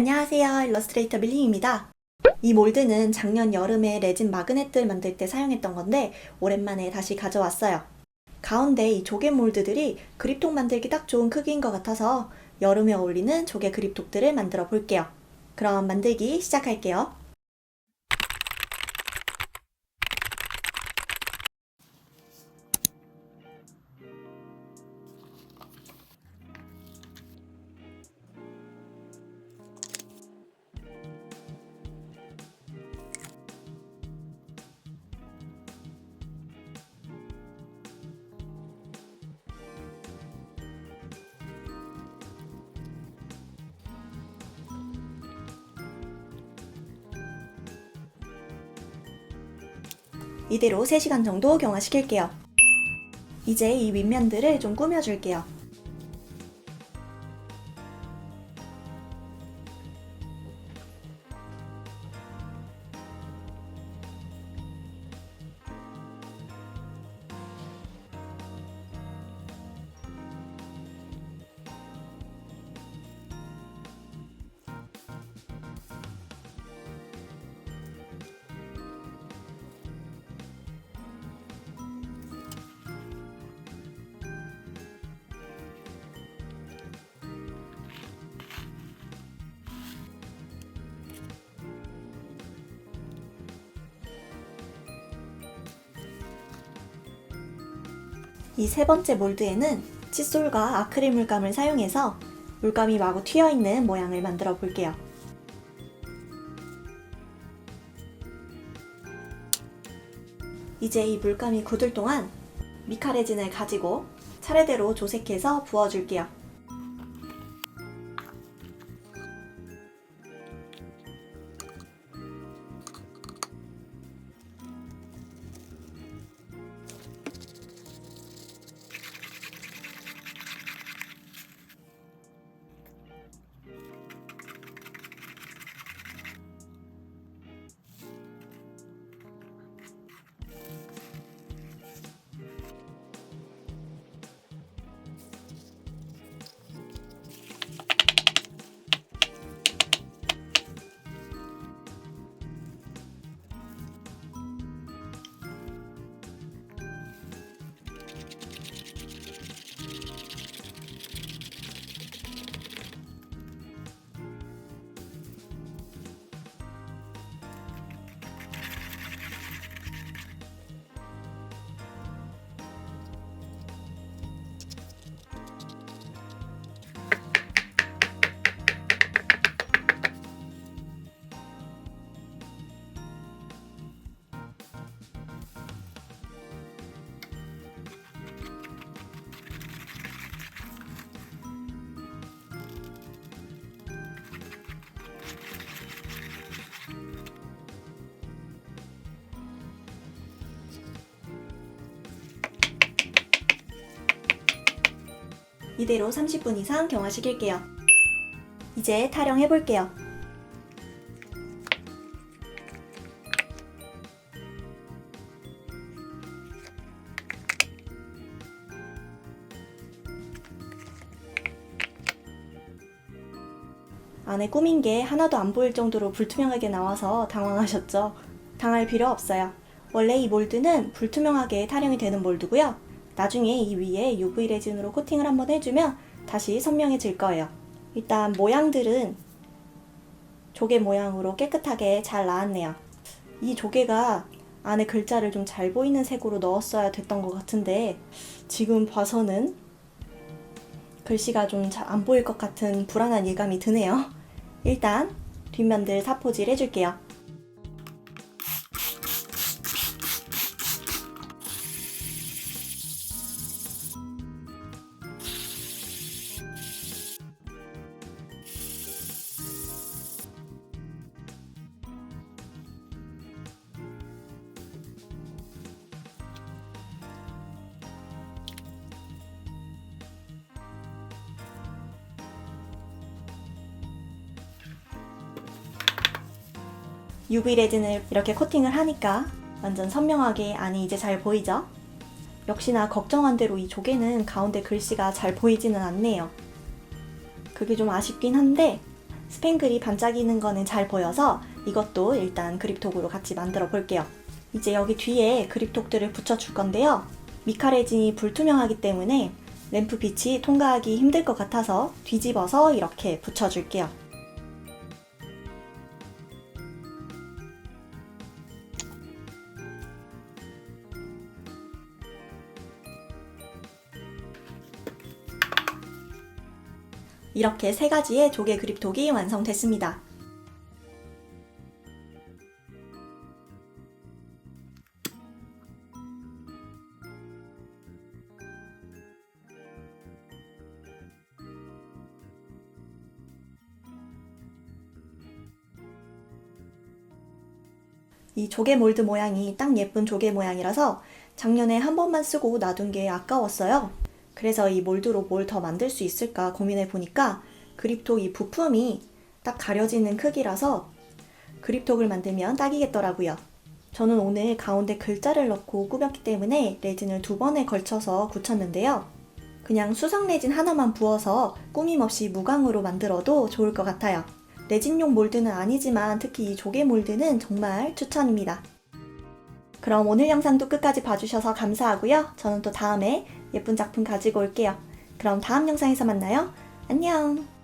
안녕하세요. 일러스트레이터 밀링입니다. 이 몰드는 작년 여름에 레진 마그넷들 만들 때 사용했던 건데 오랜만에 다시 가져왔어요. 가운데 이 조개 몰드들이 그립톡 만들기 딱 좋은 크기인 것 같아서 여름에 어울리는 조개 그립톡들을 만들어 볼게요. 그럼 만들기 시작할게요. 이대로 3시간 정도 경화시킬게요. 이제 이 윗면들을 좀 꾸며줄게요. 이 세 번째 몰드에는 칫솔과 아크릴 물감을 사용해서 물감이 마구 튀어있는 모양을 만들어 볼게요. 이제 이 물감이 굳을 동안 미카레진을 가지고 차례대로 조색해서 부어줄게요. 이대로 30분 이상 경화시킬게요. 이제 타령해 볼게요. 안에 꾸민 게 하나도 안 보일 정도로 불투명하게 나와서 당황하셨죠? 당할 필요 없어요. 원래 이 몰드는 불투명하게 타령이 되는 몰드고요. 나중에 이 위에 UV 레진으로 코팅을 한번 해주면 다시 선명해질 거예요. 일단 모양들은 조개 모양으로 깨끗하게 잘 나왔네요. 이 조개가 안에 글자를 좀 잘 보이는 색으로 넣었어야 됐던 것 같은데 지금 봐서는 글씨가 좀 잘 안 보일 것 같은 불안한 예감이 드네요. 일단 뒷면들 사포질 해줄게요. UV 레진을 이렇게 코팅을 하니까 완전 선명하게 안이 이제 잘 보이죠? 역시나 걱정한 대로 이 조개는 가운데 글씨가 잘 보이지는 않네요. 그게 좀 아쉽긴 한데 스팽글이 반짝이는 거는 잘 보여서 이것도 일단 그립톡으로 같이 만들어 볼게요. 이제 여기 뒤에 그립톡들을 붙여줄 건데요. 미카 레진이 불투명하기 때문에 램프 빛이 통과하기 힘들 것 같아서 뒤집어서 이렇게 붙여줄게요. 이렇게 세 가지의 조개 그립톡이 완성됐습니다. 이 조개 몰드 모양이 딱 예쁜 조개 모양이라서 작년에 한 번만 쓰고 놔둔 게 아까웠어요. 그래서 이 몰드로 뭘 더 만들 수 있을까 고민해 보니까 그립톡 이 부품이 딱 가려지는 크기라서 그립톡을 만들면 딱이겠더라고요. 저는 오늘 가운데 글자를 넣고 꾸몄기 때문에 레진을 두 번에 걸쳐서 굳혔는데요. 그냥 수성 레진 하나만 부어서 꾸밈 없이 무광으로 만들어도 좋을 것 같아요. 레진용 몰드는 아니지만 특히 이 조개 몰드는 정말 추천입니다. 그럼 오늘 영상도 끝까지 봐주셔서 감사하고요. 저는 또 다음에 예쁜 작품 가지고 올게요. 그럼 다음 영상에서 만나요. 안녕!